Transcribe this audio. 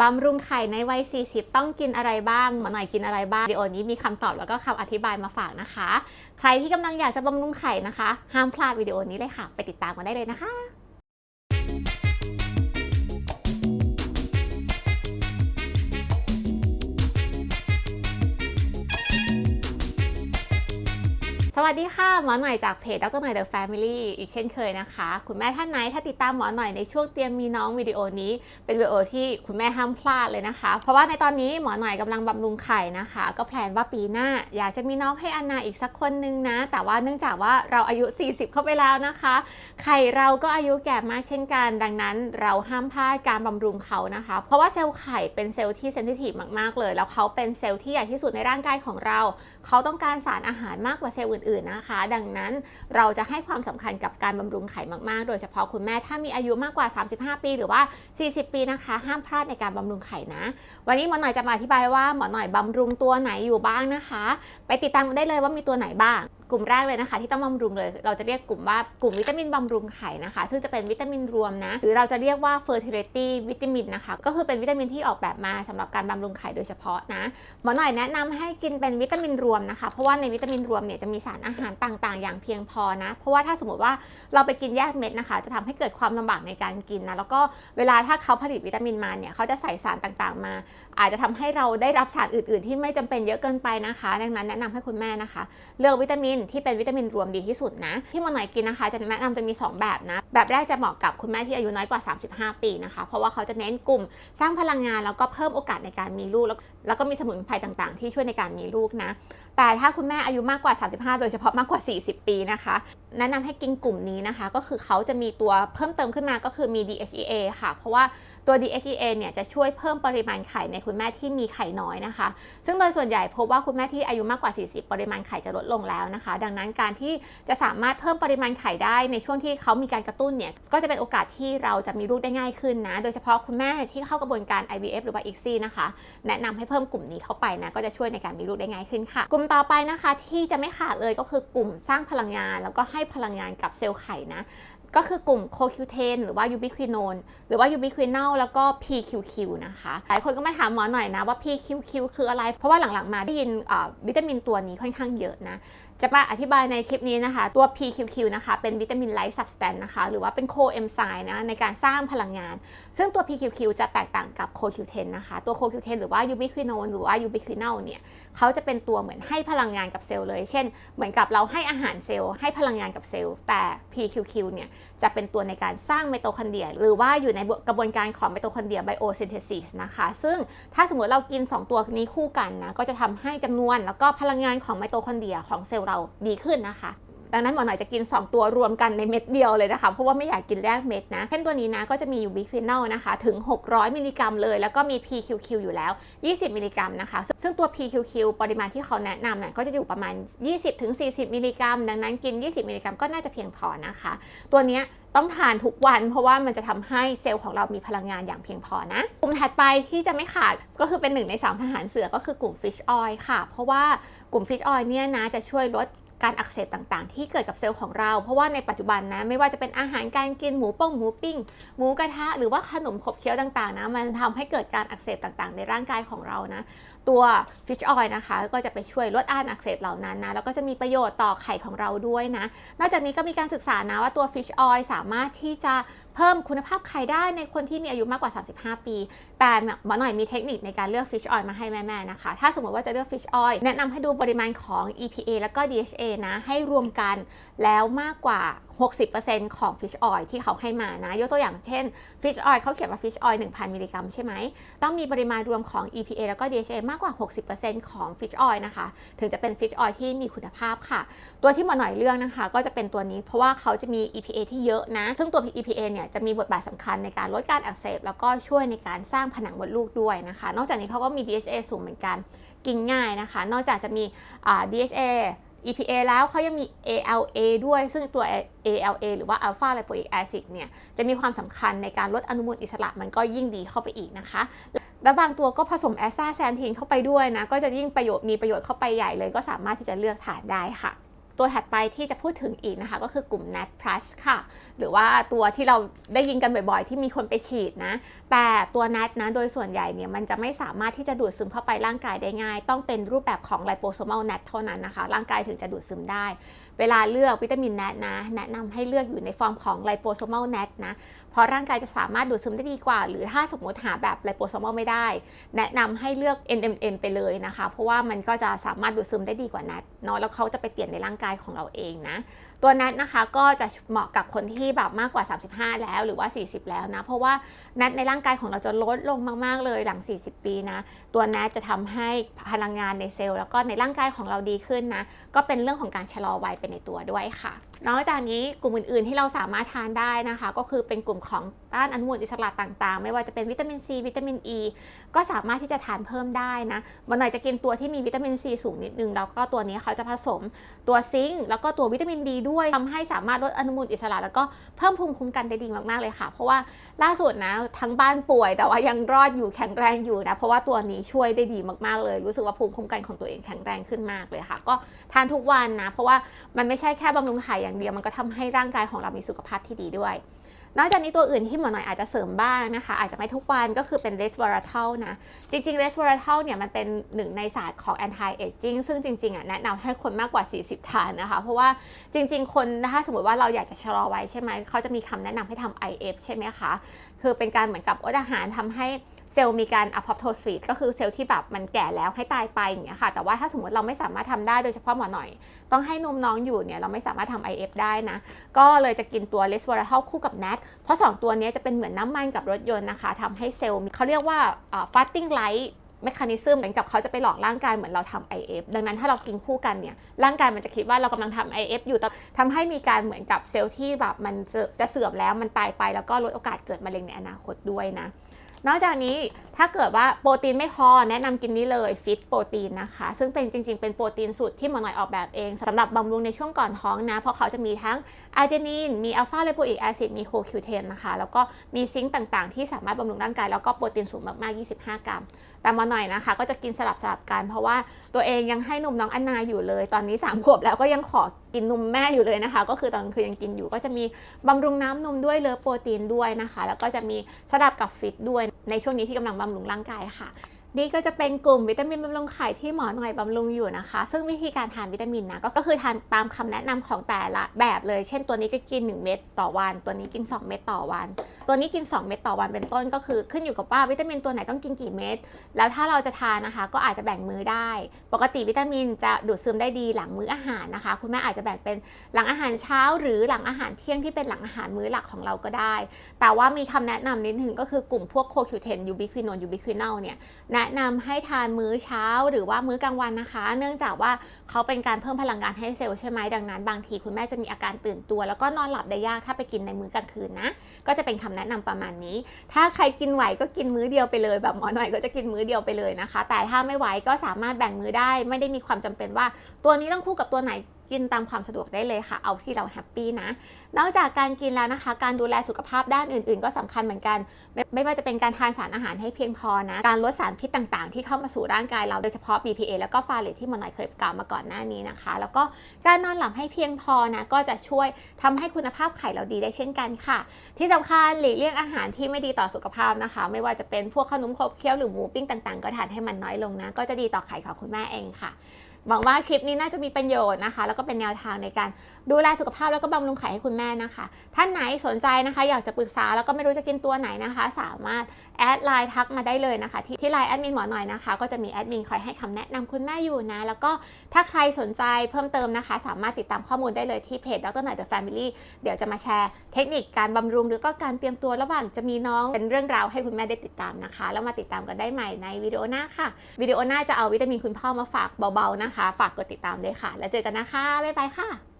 บำรุงไข่ในวัย 40 ต้องกินอะไรบ้างหมอหน่อยกินอะไรบ้างวิดีโอนี้มีคำตอบแล้วก็คำอธิบายมาฝากนะคะ ใครที่กำลังอยากจะบำรุงไข่นะคะ ห้ามพลาดวิดีโอนี้เลยค่ะ ไปติดตามกันได้เลยนะคะ สวัสดีค่ะหมอหน่อยจากเพจดรหน่อย The Family อีกเช่นเคยนะคะ คุณแม่ท่านไหนถ้าติดตามหมอหน่อยในช่วงเตรียมมีน้องวิดีโอนี้ เป็นวิดีโอที่คุณแม่ห้ามพลาดเลยนะคะ เพราะว่าในตอนนี้หมอหน่อยกำลังบำรุงไข่นะคะ ก็แพลนว่าปีหน้า อยากจะมีน้องให้อันนาอีกสักคนนึงนะ แต่ว่าเนื่องจากว่าเราอายุ 40 เข้าไปแล้วนะคะ ไข่เราก็อายุแก่มากเช่นกัน ดังนั้นเราห้ามพลาดการบำรุงเขานะคะ เพราะว่าเซลล์ไข่เป็นเซลล์ที่เซนซิทีฟมากๆเลย แล้วเขาเป็นเซลล์ที่ใหญ่ที่สุดในร่างกายของเรา เขาต้องการสารอาหารมากกว่าเซลล์อื่นๆนะคะ ดังนั้นเราจะให้ความสำคัญกับการบำรุงไข่มากๆ โดยเฉพาะคุณแม่ถ้ามีอายุมากกว่า 35 ปีหรือว่า 40 ปีนะคะ ห้ามพลาดในการบำรุงไข่นะ วันนี้หมอหน่อยจะมาอธิบายว่าหมอหน่อยบำรุงตัวไหนอยู่บ้างนะคะ ไปติดตามกันได้เลยว่ามีตัวไหนบ้าง กลุ่มแรกเลยนะคะ ที่ต้องบำรุงเลย เราจะเรียกกลุ่มว่ากลุ่มวิตามินบำรุงไข่นะคะ ซึ่งจะเป็นวิตามินรวมนะ หรือเราจะเรียกว่า fertility วิตามินนะคะ ก็คือเป็นวิตามินที่ออกแบบมาสำหรับการบำรุงไข่โดยเฉพาะนะหมอหน่อยแนะนำให้กินเป็นวิตามินรวมนะคะ เพราะว่าในวิตามินรวมเนี่ยจะมีสารอาหารต่างๆ อย่างเพียงพอนะ เพราะว่าถ้าสมมติว่าเราไปกินแยกเม็ดนะคะ จะทำให้เกิดความลำบากในการกินนะ แล้วก็เวลาถ้าเขาผลิตวิตามินมาเนี่ยเขาจะใส่สารต่างๆ มา อาจจะทำให้เราได้รับสารอื่น ๆ ที่ไม่จำเป็นเยอะเกินไปนะคะ ดังนั้นแนะนำให้คุณแม่นะคะ เลือกวิตามินที่เป็นวิตามินรวมดีที่สุดนะ ที่มอหน่อยกินนะคะ จะแนะนำจะมี 2 แบบนะ แบบแรกจะเหมาะกับคุณแม่ที่อายุน้อยกว่า 35 ปีนะคะ เพราะว่าเขาจะเน้นกลุ่มสร้างพลังงานแล้วก็เพิ่มโอกาสในการมีลูก แล้วแล้วก็มีสมุนไพรต่างๆ ที่ช่วยในการมีลูกนะ แต่ถ้าคุณแม่อายุมากกว่า 35 โดยเฉพาะมากกว่า 40 ปีนะคะ แนะนำให้กินกลุ่มนี้นะคะ ก็คือเขาจะมีตัวเพิ่มเติมขึ้นมาก็คือมี DHEA ค่ะ เพราะว่าตัว DHEA เนี่ยจะช่วยเพิ่มปริมาณไข่ในคุณแม่ที่มีไข่น้อยนะคะ ซึ่งโดยส่วนใหญ่พบว่าคุณแม่ที่อายุมากกว่า 40 ปริมาณไข่จะลดลงแล้วนะคะดังนั้นการที่จะสามารถเพิ่มปริมาณไข่ได้ในช่วงที่เขามีการกระตุ้นเนี่ยก็จะเป็นโอกาสที่เราจะมีลูกได้ง่ายขึ้นนะ โดยเฉพาะคุณแม่ที่เข้ากระบวนการ IVF หรือว่า ICSI นะคะ แนะนำให้เพิ่มกลุ่มนี้เข้าไปนะก็จะช่วยในการมีลูกได้ง่ายขึ้นค่ะ กลุ่มต่อไปนะคะ ที่จะไม่ขาดเลยก็คือกลุ่มสร้างพลังงาน แล้วก็ให้พลังงานกับเซลล์ไข่นะก็คือกลุ่มโคคิวเทนหรือว่ายูบิควินนหรือว่ายูบิควิน a l แล้วก็ PQQ นะคะ หลายคนก็มาถามหมอหน่อยนะว่า PQQ คืออะไร เพราะว่าหลังๆมาได้ยินวิตามินตัวนี้ค่อนข้างเยอะนะ จะมาอธิบายในคลิปนี้นะคะ ตัว PQQ นะคะ เป็นวิตามินไลท์ซับสแตนนะคะ หรือว่าเป็นโคเอนไซม์นะในการสร้างพลังงาน ซึ่งตัว PQQ จะแตกต่างกับโคคิวเทนนะคะ ตัวโคคิวเทนหรือว่ายูบิควินอนหรือว่ายูบิควิน a l เนี่ยเขาจะเป็นตัวเหมือนให้พลังงานกับเซลล์เลย เช่น เหมือนกับเราให้อาหารเซลล์ให้พลังงานกับเซลล์ แต่ PQQ เนี่ยจะเป็นตัวในการสร้างไมโตคอนเดรีย หรือว่าอยู่ในกระบวนการของไมโตคอนเดรียไบโอซินเทซิสนะคะ ซึ่งถ้าสมมติเรากิน 2 ตัวนี้คู่กันนะก็จะทำให้จำนวนแล้วก็พลังงานของไมโตคอนเดรียของเซลล์เราดีขึ้นนะคะ ดังนั้นหมอหน่อยจะกิน 2 ตัวรวมกันในเม็ดเดียวเลยนะคะ เพราะว่าไม่อยากกินแยกเม็ดนะเช่นตัวนี้นะก็จะมีอยู่บิควิน a l นะคะถึง 600 มิลลิกรัมเลย แล้วก็มี PQQ อยู่แล้ว 20 มิลลิกรัมนะคะ ซึ่งตัว PQQ ปริมาณที่เขาแนะนำเนี่ยก็จะอยู่ประมาณ 20-40 มิลลิกรัม ดังนั้นกิน 20 มิลลิกรัมก็น่าจะเพียงพอนะคะ ตัวนี้ต้องทานทุกวัน เพราะว่ามันจะทำให้เซลล์ของเรามีพลังงานอย่างเพียงพอนะ กลุ่มถัดไปที่จะไม่ขาดก็คือเป็นหนึ่งในสามทหารเสือก็คือกลุ่ม Fish Oil ค่ะ เพราะว่ากลุ่ม Fish Oil เนี่ยนะจะช่วยลด การอักเสบต่างๆ ที่เกิดกับเซลล์ของเรา เพราะว่าในปัจจุบันนะไม่ว่าจะเป็นอาหารการกินหมูป้งหมูปิ้ง หมูกระทะ หรือว่าขนมขบเคี้ยวต่างๆนะมันทำให้เกิดการอักเสบต่างๆ ในร่างกายของเรานะตัว fish oil นะคะ ก็จะไปช่วยลดอาการอักเสบเหล่านั้นนะแล้วก็จะมีประโยชน์ต่อไข่ของเราด้วยนะนอกจากนี้ก็มีการศึกษานะว่าตัว fish oil สามารถที่จะเพิ่มคุณภาพไข่ได้ในคนที่มีอายุมากกว่า 35 ปี แต่หมอหน่อยมีเทคนิคในการเลือก fish oil มาให้แม่ๆนะคะถ้าสมมติว่าจะเลือก fish oil แนะนำให้ดูปริมาณของ EPA แล้วก็ DHA นะ ให้รวมกันแล้วมากกว่า 60%ของ fish oil ที่เขาให้มานะ ยกตัวอย่างเช่น fish oil เขาเขียนว่า fish oil 1,000 มิลลิกรัมใช่ไหม ต้องมีปริมาณรวมของ EPA แล้วก็ DHA มากกว่า 60%ของ fish oil นะคะ ถึงจะเป็น fish oil ที่มีคุณภาพค่ะ ตัวที่หมอหน่อยเลือกนะคะ ก็จะเป็นตัวนี้เพราะว่าเขาจะมี EPA ที่เยอะนะ ซึ่งตัว EPA เนี่ยจะมีบทบาทสำคัญในการลดการอักเสบแล้วก็ช่วยในการสร้างผนังมดลูกด้วยนะคะ นอกจากนี้เขาก็มี DHA สูงเหมือนกัน กินง่ายนะคะ นอกจากจะมี DHA EPA แล้วเขายังมี ALA ด้วยซึ่งตัว ALA หรือว่า Alpha Lipoic Acid เนี่ยจะมีความสำคัญในการลดอนุมูลอิสระมันก็ยิ่งดีเข้าไปอีกนะคะ และบางตัวก็ผสมแอสซาแซนทีนเข้าไปด้วยนะ ก็จะยิ่งประโยชน์มีประโยชน์เข้าไปใหญ่เลย ก็สามารถที่จะเลือกทานได้ค่ะ ตัวถัดไปที่จะพูดถึงอีกนะคะ ก็คือกลุ่ม NAT plus ค่ะ หรือว่าตัวที่เราได้ยินกันบ่อยๆ ที่มีคนไปฉีดนะ แต่ตัว NAT นะโดยส่วนใหญ่เนี่ยมันจะไม่สามารถที่จะดูดซึมเข้าไปร่างกายได้ง่าย ต้องเป็นรูปแบบของ liposomal NAT เท่านั้นนะคะ ร่างกายถึงจะดูดซึมได้ เวลาเลือกวิตามิน NAT นะ แนะนำให้เลือกอยู่ในฟอร์มของ liposomal NAT นะเพราะร่างกายจะสามารถดูดซึมได้ดีกว่า หรือถ้าสมมติหาแบบ liposomal ไม่ได้ แนะนำให้เลือก NMN ไปเลยนะคะ เพราะว่ามันก็จะสามารถดูดซึมได้ดีกว่า NAT เนาะแล้วเขาจะไปเปลี่ยนในร่างกายของเราเองนะ ตัวนัทนะคะก็จะเหมาะกับคนที่แบบมากกว่า 35 แล้วหรือว่า 40 แล้วนะ เพราะว่านัทในร่างกายของเราจะลดลงมาก ๆ เลยหลัง 40 ปีนะ ตัวนัทจะทำให้พลังงานในเซลล์ แล้วก็ในร่างกายของเราดีขึ้นนะ ก็เป็นเรื่องของการชะลอวัยไปในตัวด้วยค่ะนอกจากนี้กลุ่มอื่น ๆ ที่เราสามารถทานได้นะคะ ก็คือเป็นกลุ่มของต้านอนุมูลอิสระต่าง ๆ ไม่ว่าจะเป็นวิตามินซีวิตามินอ e, ีก็สามารถที่จะทานเพิ่มได้นะมันหน่อยจะกินตัวที่มีวิตามินซีสูงนิดนึง แล้วก็ตัวนี้เขาจะผสมตัวซิงค์แล้วก็ตัววิตามินดีด้วยทำให้สามารถลดอนุมูลอิสระ แล้วก็เพิ่มภูมิคุ้มกันได้ดีมาก ๆ เลยค่ะ เพราะว่าล่าสุดนะทั้งบ้านป่วย แต่ว่ายังรอดอยู่แข็งแรงอยู่นะเพราะว่าตัวนี้ช่วยได้ดีมากๆเลย รู้สึกว่าภูมิคุ้มกันของตัวเองแข็งแรงขึ้นมากเลยค่ะ ก็ทานทุกวันนะเพราะว่ามันไม่ใช่แค่บำรุงไข่อย่างเดียวมันก็ทำให้ร่างกายของเรามีสุขภาพที่ดีด้วย นอกจากนี้ตัวอื่นที่หมอหน่อยอาจจะเสริมบ้างนะคะ อาจจะไม่ทุกวันก็คือเป็น resveratrol นะ จริงๆ resveratrol เนี่ยมันเป็นหนึ่งในศาสตร์ของ anti aging ซึ่งจริงๆอะแนะนำให้คนมากกว่า 40 ทานนะคะ เพราะว่าจริง ๆ คนถ้าสมมติว่าเราอยากจะชะลอไว้ใช่ไหม เขาจะมีคำแนะนำให้ทำ IF ใช่ไหมคะ คือเป็นการเหมือนกับอดอาหารทำให้เซลล์มีการ apoptosis ก็คือเซลล์ที่แบบมันแก่แล้วให้ตายไปอย่างเงี้ยค่ะ แต่ว่าถ้าสมมติเราไม่สามารถทำได้โดยเฉพาะหมอหน่อย ต้องให้นมน้องอยู่เนี่ยเราไม่สามารถทำ IF ได้นะ ก็เลยจะกินตัว resveratrol คู่กับ NAT เพราะ 2 ตัวนี้จะเป็นเหมือนน้ำมันกับรถยนต์นะคะทำให้เซลล์เขาเรียกว่า fasting light เมคานิซึมเหมือนกับเขาจะไปหลอกร่างกายเหมือนเราทำ IF ดังนั้นถ้าเรากินคู่กันเนี่ยร่างกายมันจะคิดว่าเรากำลังทำ IF อยู่ทำให้มีการเหมือนกับเซลล์ที่แบบมันจะเสื่อมแล้วมันตายไปแล้วก็ลดโอกาสเกิดมะเร็งในอนาคตด้วยนะ นอกจากนี้ถ้าเกิดว่าโปรตีนไม่พอแนะนำกินนี้เลยฟิตโปรตีนนะคะ ซึ่งเป็นจริง ๆ เป็นโปรตีนสูตรที่หมอหน่อยออกแบบเองสำหรับบำรุงในช่วงก่อนท้องนะ เพราะเขาจะมีทั้งอาร์เจนีน มีอัลฟาเลโปอิกแอซิดมีโคคิวเทนนะคะ แล้วก็มีซิงค์ต่างๆ ที่สามารถบำรุงร่างกายแล้วก็โปรตีนสูงมากๆ 25 กรัม แต่หมอหน่อยนะคะ ก็จะกินสลับสลับกันเพราะว่าตัวเองยังให้นมน้องอันนาอยู่เลย ตอนนี้3ขวบแล้วก็ยังขอกินนมแม่อยู่เลยนะคะ ก็คือตอนคือยังกินอยู่ก็จะมีบำรุงน้ำนมด้วยเลิฟโปรตีนด้วยนะคะ แล้วก็จะมีสลับกับฟิตด้วยในช่วงนี้ที่กำลังบำรุงร่างกายค่ะ นี่ก็จะเป็นกลุ่มวิตามินบำรุงไข่ที่หมอหน่อยบำรุงอยู่นะคะ ซึ่งวิธีการทานวิตามินนะก็คือทานตามคำแนะนำของแต่ละแบบเลย เช่นตัวนี้ก็กิน 1 เม็ดต่อวัน ตัวนี้กิน 2 เม็ดต่อวัน ตัวนี้กิน 2 เม็ดต่อวันเป็นต้นก็คือขึ้นอยู่กับว่าวิตามินตัวไหนต้องกินกี่เม็ดแล้วถ้าเราจะทานนะคะ ก็อาจจะแบ่งมื้อได้ ปกติวิตามินจะดูดซึมได้ดีหลังมื้ออาหารนะคะ คุณแม่อาจจะแบ่งเป็นหลังอาหารเช้า หรือหลังอาหารเที่ยงที่เป็นหลังอาหารมื้อหลักของเราก็ได้ แต่ว่ามีคำแนะนำนิดนึงก็คือกลุ่มพวกโคคิวเทนยูบิควินอนยูบิควินอลเนี่ยแนะนำให้ทานมื้อเช้าหรือว่ามื้อกลางวันนะคะ เนื่องจากว่าเขาเป็นการเพิ่มพลังงานให้เซลล์ใช่ไหมดังนั้นบางทีคุณแม่จะมีอาการตื่นตัว แล้วก็นอนหลับได้ยากถ้าไปกินในมื้อกลางคืนนะก็จะเป็นคำแนะนำประมาณนี้ ถ้าใครกินไหวก็กินมื้อเดียวไปเลย แบบหมอหน่อยก็จะกินมื้อเดียวไปเลยนะคะ แต่ถ้าไม่ไหวก็สามารถแบ่งมื้อได้ ไม่ได้มีความจำเป็นว่า ตัวนี้ต้องคู่กับตัวไหน กินตามความสะดวกได้เลยค่ะ เอาที่เราแฮปปี้นะ นอกจากการกินแล้วนะคะ การดูแลสุขภาพด้านอื่น ๆ ก็สำคัญเหมือนกันไม่ไม่ว่าจะเป็นการทานสารอาหารให้เพียงพอนะ การลดสารพิษต่าง ๆ ที่เข้ามาสู่ร่างกายเราโดยเฉพาะ BPA แล้วก็ฟาเลตที่หมอหน่อยเคยกล่าวมาก่อนหน้านี้นะคะ แล้วก็การนอนหลับให้เพียงพอนะก็จะช่วยทำให้คุณภาพไข่เราดีได้เช่นกันค่ะ ที่สำคัญหลีกเลี่ยงอาหารที่ไม่ดีต่อสุขภาพนะคะ ไม่ว่าจะเป็นพวกขนมขบเคี้ยวหรือหมูปิ้งต่าง ๆ ก็ทานให้มันน้อยลงนะ ก็จะดีต่อไข่ของคุณแม่เองค่ะ หวังว่าคลิปนี้น่าจะมีประโยชน์นะคะ แล้วก็เป็นแนวทางในการดูแลสุขภาพแล้วก็บำรุงไข่ให้คุณแม่นะคะ ท่านไหนสนใจนะคะ อยากจะปรึกษาแล้วก็ไม่รู้จะกินตัวไหนนะคะ สามารถแอดไลน์ทักมาได้เลยนะคะ ที่ที่ไลน์แอดมินหมอหน่อยนะคะ ก็จะมีแอดมินคอยให้คำแนะนำคุณแม่อยู่นะ แล้วก็ถ้าใครสนใจเพิ่มเติมนะคะ สามารถติดตามข้อมูลได้เลยที่เพจดรหน่อย The Family เดี๋ยวจะมาแชร์เทคนิคการบำรุงหรือก็การเตรียมตัวระหว่างจะมีน้องเป็นเรื่องราวให้คุณแม่ได้ติดตามนะคะ แล้วมาติดตามกันได้ใหม่ในวิดีโอหน้าค่ะวิดีโอหน้าจะเอาวิตามินคุณพ่อมาฝากเบาๆนะคะ ฝากกดติดตามด้วยค่ะ แล้วเจอกันนะคะ บ๊ายบายค่ะ